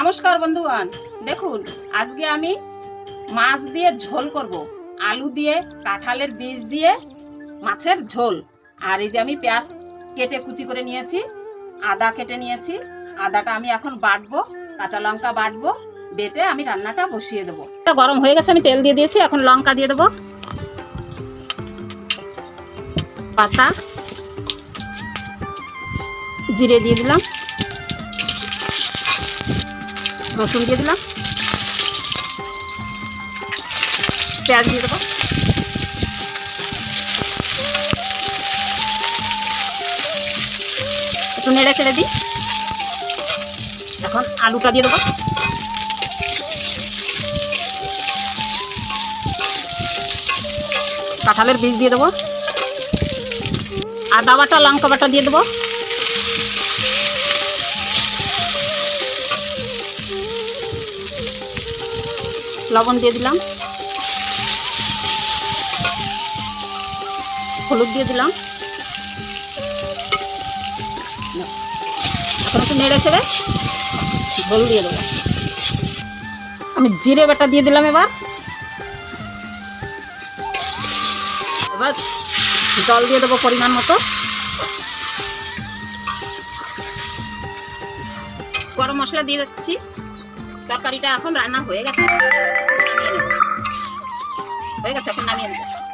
নমস্কার বন্ধুগণ। দেখুন, আজকে আমি মাছ দিয়ে ঝোল করব। আলু দিয়ে, কাঁঠালের বীজ দিয়ে, মাছের ঝোল। আর এই যে আমি পেঁয়াজ কেটে কুচি করে নিয়েছি, আদা কেটে নিয়েছি। আদাটা আমি এখন বাটবো, কাঁচা লঙ্কা বাটবো, বেটে আমি রান্নাটা বসিয়ে দেবো। গরম হয়ে গেছে, আমি তেল দিয়ে দিয়েছি, এখন লঙ্কা দিয়ে দেবো। পাতা, জিরে দিয়ে দিলাম। রসুন দিয়ে দিলাম। পেঁয়াজ দিয়ে দেবো। একটু নেড়ে ছেড়ে দিই। এখন আলুটা দিয়ে দেবো। কাঁঠালের বীজ দিয়ে দেবো। আদা বাটা লঙ্কা বাটা দিয়ে দেবো। লবণ দিয়ে দিলাম। হলুদ দিয়ে দিলাম। এখন একটু নেড়ে ছেড়ে ঝোল দিয়ে দেবো। আমি জিরে বাটা দিয়ে দিলাম এবার। এবার জল দিয়ে দেবো পরিমাণ মতো। গরম মশলা দিয়ে দিচ্ছি। তরকারিটা এখন রান্না হয়ে গেছে। Oiga, está fundamento.